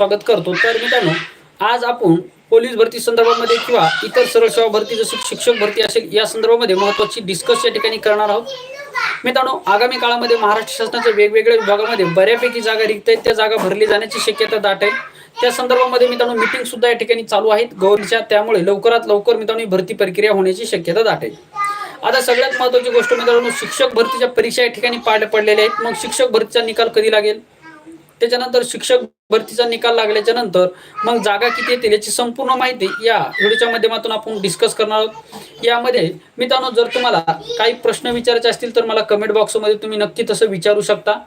स्वागत करतो. तर मित्रांनो आज आपण पोलीस भरती संदर्भामध्ये किंवा इतर सरळ सेवा भरती जशी शिक्षक भरती असेल या संदर्भामध्ये महत्त्वाची डिस्कस या ठिकाणी करणार आहोत. मित्रांनो आगामी काळामध्ये महाराष्ट्र शासनाच्या वेगवेगळ्या विभागामध्ये बऱ्यापैकी जागा रिक्त आहेत. त्या जागा भरली जाण्याची शक्यता दाट आहे. त्या संदर्भामध्ये मित्रांनो मीटिंग सुद्धा या ठिकाणी चालू आहेत. गव्हर्नच्या त्यामुळे लवकरात लवकर मित्रांनो भरती प्रक्रिया होण्याची शक्यता दाट आहे. आता सगळ्यात महत्त्वाची गोष्ट मित्रांनो शिक्षक भरतीच्या परीक्षा या ठिकाणी पार पडलेल्या आहेत. मग शिक्षक भरतीचा निकाल कधी लागेल? त्याच्यानंतर शिक्षक भरतीचा निकाल लागल्याच्या नंतर मग जागा किती येतील याची संपूर्ण माहिती या व्हिडिओच्या माध्यमातून आपण डिस्कस करणार आहोत. यामध्ये मित्रांनो जर तुम्हाला काही प्रश्न विचारायचे असतील तर मला कमेंट बॉक्समध्ये तुम्ही नक्की तसं विचारू शकता.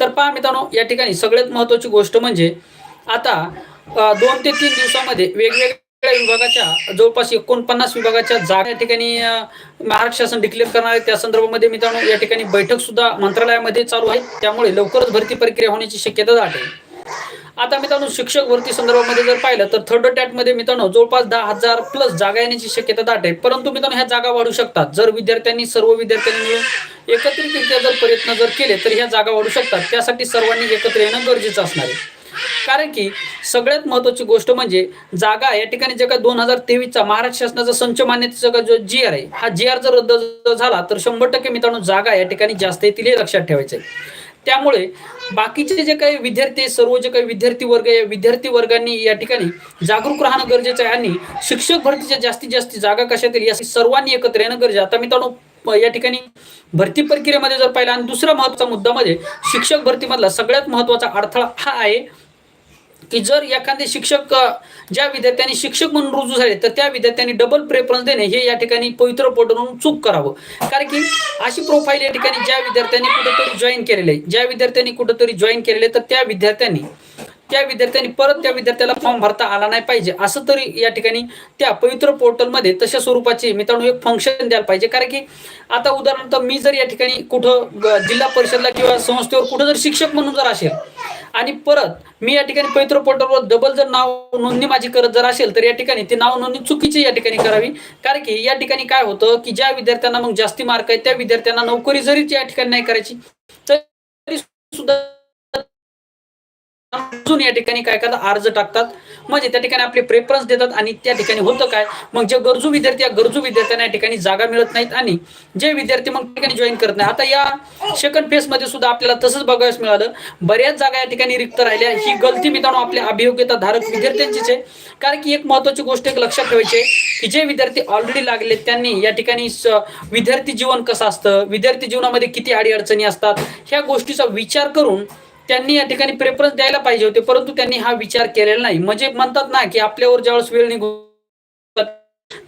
तर पहा मित्रांनो या ठिकाणी सगळ्यात महत्त्वाची गोष्ट म्हणजे आता दोन ते तीन दिवसामध्ये वेगवेगळ्या विभागाच्या जवळपास एकोणपन्नास विभागाच्या जागा या ठिकाणी महाराष्ट्र शासन डिक्लेअर करणार आहे. त्या संदर्भामध्ये मित्रांनो या ठिकाणी बैठक सुद्धा मंत्रालयामध्ये चालू आहे. त्यामुळे लवकरच भरती प्रक्रिया होण्याची शक्यता दाट आहे आता मित्रांनो शिक्षक भरती संदर्भामध्ये जर पाहिलं तर थर्ड टॅटमध्ये मित्रांनो जवळपास दहा हजार प्लस जागा येण्याची शक्यता दाट आहे परंतु मित्रांनो ह्या जागा वाढू शकतात. जर विद्यार्थ्यांनी सर्व विद्यार्थ्यांनी मिळून एकत्रितरित्या जर प्रयत्न जर केले तर ह्या जागा वाढू शकतात. त्यासाठी सर्वांनी एकत्र येणं गरजेचं असणार आहे. कारण की सगळ्यात महत्त्वाची गोष्ट म्हणजे जागा या ठिकाणी जे काय दोन हजार तेवीसचा महाराष्ट्र शासनाचा संच मान्यतेचा का जो जी आर आहे हा जी आर जर रद्द झाला तर शंभर टक्के मित्रांनो जागा या ठिकाणी जास्त येतील हे लक्षात ठेवायचं आहे त्यामुळे बाकीचे जे काही विद्यार्थी सर्व जे काही विद्यार्थी वर्ग या विद्यार्थी वर्गांनी या ठिकाणी जागरूक राहणं गरजेचं आहे आणि शिक्षक भरतीच्या जास्तीत जास्त जागा कशा तरी या सर्वांनी एकत्र येणं गरजेचं आता मित्रांनो या ठिकाणी भरती प्रक्रियेमध्ये जर पाहिलं आणि दुसरा महत्त्वाचा मुद्दा म्हणजे शिक्षक भरतीमधला सगळ्यात महत्त्वाचा अडथळा हा आहे की जर एखादे शिक्षक ज्या विद्यार्थ्यांनी शिक्षक म्हणून रुजू झाले तर त्या विद्यार्थ्यांनी डबल प्रेफरन्स देणे हे या ठिकाणी पवित्र पोटवरून चूक करावं. कारण की अशी प्रोफाईल या ठिकाणी ज्या विद्यार्थ्यांनी कुठेतरी जॉईन केलेले ज्या विद्यार्थ्यांनी कुठेतरी जॉईन केलेले तर त्या विद्यार्थ्यांनी त्या विद्यार्थ्यांनी परत त्या विद्यार्थ्याला फॉर्म भरता आला नाही पाहिजे. असं तरी या ठिकाणी त्या पवित्र पोर्टलमध्ये तशा स्वरूपाचे मित्रांनो एक फंक्शन द्यायला पाहिजे. कारण की आता उदाहरणार्थ मी जर या ठिकाणी कुठं जिल्हा परिषदला किंवा संस्थेवर कुठं जर शिक्षक म्हणून जर असेल आणि परत मी या ठिकाणी पवित्र पोर्टलवर डबल जर नाव नोंदणी माझी करत जर असेल तर या ठिकाणी ती नाव नोंदणी चुकीची या ठिकाणी करावी. कारण की या ठिकाणी काय होतं की ज्या विद्यार्थ्यांना मग जास्ती मार्क आहेत त्या विद्यार्थ्यांना नोकरी जरी या ठिकाणी नाही करायची तरी सुद्धा अजून या ठिकाणी काय करतात अर्ज टाकतात? म्हणजे त्या ठिकाणी आपले प्रेफरन्स देतात आणि त्या ठिकाणी होतं काय? मग जे गरजू विद्यार्थी या गरजू विद्यार्थ्यांना या ठिकाणी जागा मिळत नाहीत आणि जे विद्यार्थी मग त्या ठिकाणी जॉईन करत नाही. आता या सेकंड फेस मध्ये सुद्धा आपल्याला तसंच बघायला मिळालं. बऱ्याच जागा या ठिकाणी रिक्त राहिल्या. ही गलती मित्रांनो आपल्या अभियोग्यता धारक विद्यार्थ्यांचीच आहे. कारण की एक महत्वाची गोष्ट एक लक्षात ठेवायची की जे विद्यार्थी ऑलरेडी लागले त्यांनी या ठिकाणी विद्यार्थी जीवन कसं असतं? विद्यार्थी जीवनामध्ये किती अडीअडचणी असतात? ह्या गोष्टीचा विचार करून त्यांनी या ठिकाणी प्रेफरन्स द्यायला पाहिजे होते परंतु त्यांनी हा विचार केलेला नाही. म्हणजे म्हणतात ना की आपल्यावर ज्यावेळेस वेळ निघून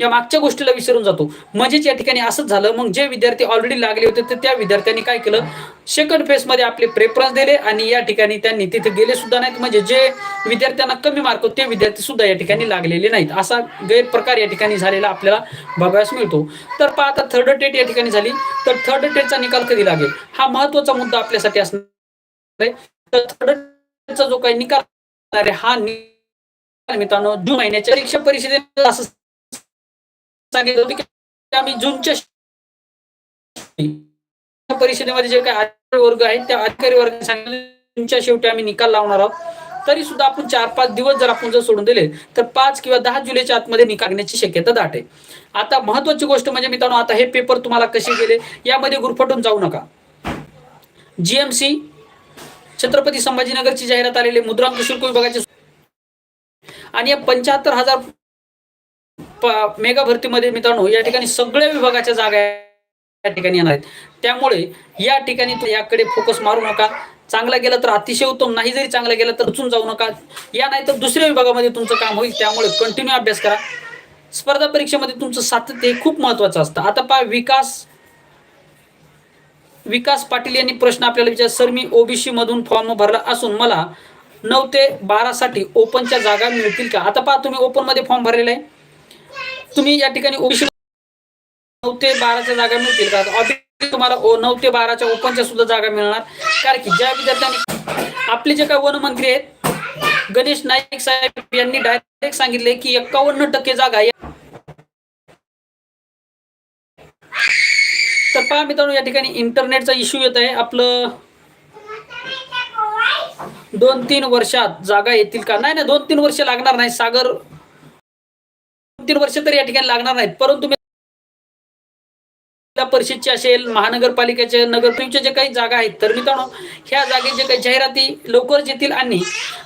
या मागच्या गोष्टीला विसरून जातो. म्हणजेच या ठिकाणी असंच झालं. मग जे विद्यार्थी ऑलरेडी लागले होते तर त्या विद्यार्थ्यांनी काय केलं? सेकंड फेजमध्ये आपले प्रेफरन्स दिले आणि या ठिकाणी त्यांनी तिथे गेले सुद्धा नाहीत. म्हणजे जे विद्यार्थ्यांना कमी मार्क होते ते विद्यार्थी सुद्धा या ठिकाणी लागलेले नाहीत. असा गैरप्रकार या ठिकाणी झालेला आपल्याला बघायला मिळतो. तर पाहता आता थर्ड टेट या ठिकाणी झाली. तर थर्ड टेटचा निकाल कधी लागेल? हा महत्त्वाचा मुद्दा आपल्यासाठी असणार तर जो काही निकाल आहे हा निकाल मित्रांनो जून महिन्याच्या परीक्षा परिषदेत असं सांगितलं होतं की आम्ही जूनच्या परिषदेमध्ये जे काही अधिकारी वर्ग आहेत त्या अधिकारी वर्ग सांगितलं जूनच्या शेवटी आम्ही निकाल लावणार आहोत. तरी सुद्धा आपण चार पाच दिवस जर आपण जर सोडून दिले तर पाच किंवा दहा जुलैच्या आतमध्ये निकालण्याची शक्यता दाट आहे. आता महत्वाची गोष्ट म्हणजे मित्रांनो आता हे पेपर तुम्हाला कसे गेले यामध्ये गुरफटून जाऊ नका. जीएमसी छत्रपती संभाजीनगरची जाहिरात आलेली मुद्रांक शुल्क विभागाचे आणि या पंच्याहत्तर हजार प- मेगा भरतीमध्ये मित्रांनो या ठिकाणी सगळ्या विभागाच्या जागा या ठिकाणी येणार आहेत. त्यामुळे या ठिकाणी याकडे फोकस मारू नका. चांगला गेला तर अतिशय उत्तम नाही जरी चांगला गेला तर उचून जाऊ नका. या नाही तर दुसऱ्या विभागामध्ये तुमचं काम होईल. त्यामुळे कंटिन्यू अभ्यास करा. स्पर्धा परीक्षेमध्ये तुमचं सातत्य हे खूप महत्वाचं असतं. आता पहा विकास विकास पाटील यांनी प्रश्न आपल्याला विचार सर मी ओबीसी मधून फॉर्म भरला असून मला नऊ ते बारासाठी ओपनच्या जागा मिळतील का? आता पहा तुम्ही ओपनमध्ये फॉर्म भरलेला आहे. तुम्ही या ठिकाणी ओबीसी नऊ ते बाराच्या जागा मिळतील का? ऑब्विसली तुम्हाला ओ- नऊ ते बाराच्या ओपनच्या सुद्धा जागा मिळणार. कारण की ज्या विद्यार्थ्यांनी आपले जे काही वनमंत्री आहेत गणेश नाईक साहेब यांनी डायरेक्ट सांगितले की एक्कावन्न टक्के जागा या तर पहा मित्रांनो या ठिकाणी इंटरनेटचा इश्यू येत आहे. आपलं दोन तीन वर्षात जागा येतील का? नाही नाही दोन तीन वर्ष लागणार नाही. सागर दोन तीन वर्ष तरी या ठिकाणी लागणार नाहीत. परंतु जिल्हा परिषदची असेल महानगरपालिकेचे नगरपालिकेच्या जे काही जागा आहेत तर मित्रांनो ह्या जागेचे काही जाहिराती लवकरच येतील आणि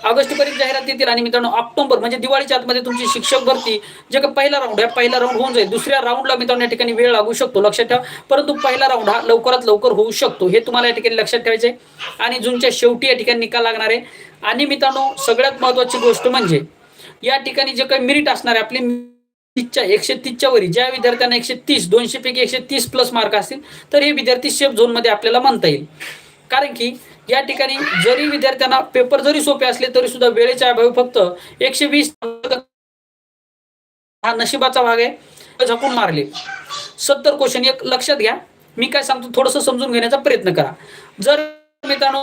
ऑगस्टपर्यंत जाहिरात येतील. आणि मित्रांनो ऑक्टोबर म्हणजे दिवाळीच्या आतमध्ये तुमची शिक्षक भरती जे काही पहिला राऊंड आहे पहिला राऊंड होऊन जाईल. दुसऱ्या राऊंडला मित्रांनो या ठिकाणी वेळ लागू शकतो लक्षात ठेवा. परंतु पहिला राऊंड हा लवकरात लवकर होऊ शकतो. हे तुम्हाला या ठिकाणी लक्षात ठेवायचे आहे. आणि जूनच्या शेवटी या ठिकाणी निकाल लागणार आहे. आणि मित्रांनो सगळ्यात महत्त्वाची गोष्ट म्हणजे या ठिकाणी जे काही मिरिट असणार आहे आपली तीसच्या एकशे तीसच्या वरी ज्या विद्यार्थ्यांना एकशे तीस दोनशे पैकी एकशे तीस प्लस मार्क असतील तर हे विद्यार्थी सेफ झोनमध्ये आपल्याला म्हणता येईल. कारण की या ठिकाणी जरी विद्यार्थ्यांना पेपर जरी सोपे असले तरी सुद्धा वेळेच्या अभावी फक्त एकशे वीस हा नशिबाचा भाग आहे. झाकून मारले. सत्तर क्वेश्चन एक लक्षात घ्या. मी काय सांगतो थोडंसं समजून घेण्याचा प्रयत्न करा. जर मित्रांनो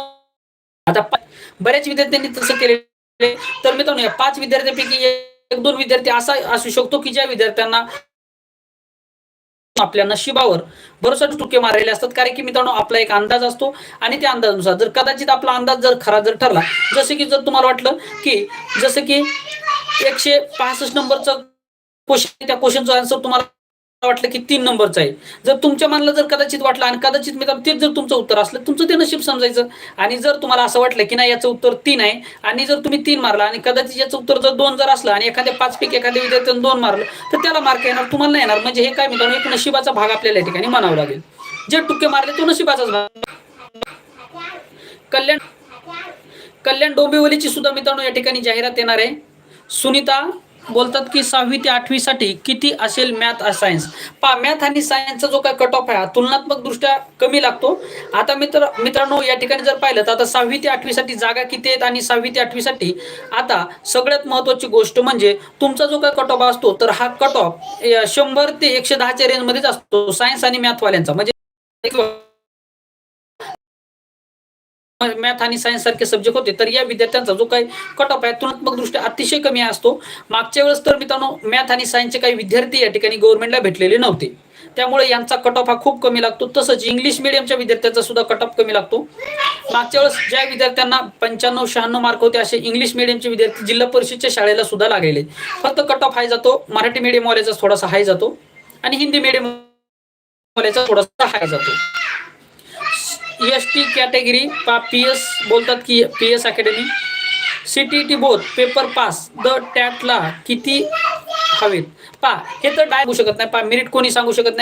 आता बऱ्याच विद्यार्थ्यांनी तसं केले तर मित्रांनो या पाच विद्यार्थ्यांपैकी एक दोन विद्यार्थी असा असू शकतो की ज्या विद्यार्थ्यांना आपल्या नशिबावर भरोसा टुके मारलेले असतात. कारण की मित्रांनो आपला एक अंदाज असतो आणि त्या अंदाजानुसार जर कदाचित आपला अंदाज जर खरा जर ठरला जसं की जर तुम्हाला वाटलं की जसं की एकशे पासष्ट नंबरचं क्वेश्चन त्या क्वेश्चनचं आन्सर तुम्हाला वाटलं की तीन नंबरचं आहे. जर तुमच्या मनाला जर कदाचित वाटलं आणि कदाचित मी तेच जर तुमचं उत्तर असलं तुमचं ते नशीब समजायचं. आणि जर तुम्हाला असं वाटलं की नाही याचं उत्तर तीन आहे आणि जर तुम्ही तीन मारला आणि कदाचित याचं उत्तर जर दोन जर असलं आणि एखाद्या पाच पैकी एखाद्या विद्यार्थ्यानं दोन मारलं तर त्याला मार्क येणार तुम्हाला नाही येणार. म्हणजे हे काय मित्रांनो एक नशिबाचा भाग आपल्याला या ठिकाणी म्हणावं लागेल. जे टुक्के मारले तो नशिबाचाच भाग. कल्याण कल्याण डोंबिवलीची सुद्धा मित्रांनो या ठिकाणी जाहिरात येणार आहे. सुनीता बोलतात की सहावी ते आठवीसाठी किती असेल मॅथ सायन्स पा मॅथ आणि सायन्सचा जो काय कट ऑफ आहे हा तुलनात्मक दृष्ट्या कमी लागतो. आता मित्र मित्रांनो या ठिकाणी जर पाहिलं तर आता सहावी ते आठवीसाठी जागा किती आहेत आणि सहावी ते आठवीसाठी आता सगळ्यात महत्त्वाची गोष्ट म्हणजे तुमचा जो काय कट ऑफ असतो तर हा कट ऑफ शंभर ते एकशे दहाच्या रेंजमध्येच असतो सायन्स आणि मॅथवाल्यांचा म्हणजे मॅथ आणि सायन्स सारखे सब्जेक्ट होते तर या विद्यार्थ्यांचा जो काही कट ऑफ आहे तुलनात्मक दृष्ट्या अतिशय कमी असतो. मागच्या वेळेस तर मित्रांनो मॅथ आणि सायन्सचे काही विद्यार्थी या ठिकाणी गव्हर्नमेंटला भेटलेले नव्हते. त्यामुळे यांचा कट ऑफ हा खूप कमी लागतो. तसंच इंग्लिश मिडियमच्या विद्यार्थ्यांचा सुद्धा कट ऑफ कमी लागतो. मागच्या वेळेस ज्या विद्यार्थ्यांना पंच्याण्णव शहाण्णव मार्क होते असे इंग्लिश मिडियमचे विद्यार्थी जिल्हा परिषदच्या शाळेला सुद्धा लागलेले. फक्त कट ऑफ हाय जातो. मराठी मिडियमवाल्याचा थोडासा हाय जातो. आणि हिंदी मिडियम थोडासा हाय जातो. एस टी कॅटेगरी पा पी एस बोलतात की P S academy C T T बोध पेपर पास द टॅटला किती हवेत? पा हे तर डाय होऊ शकत नाही. पा मेरिट कोणी सांगू शकत नाही.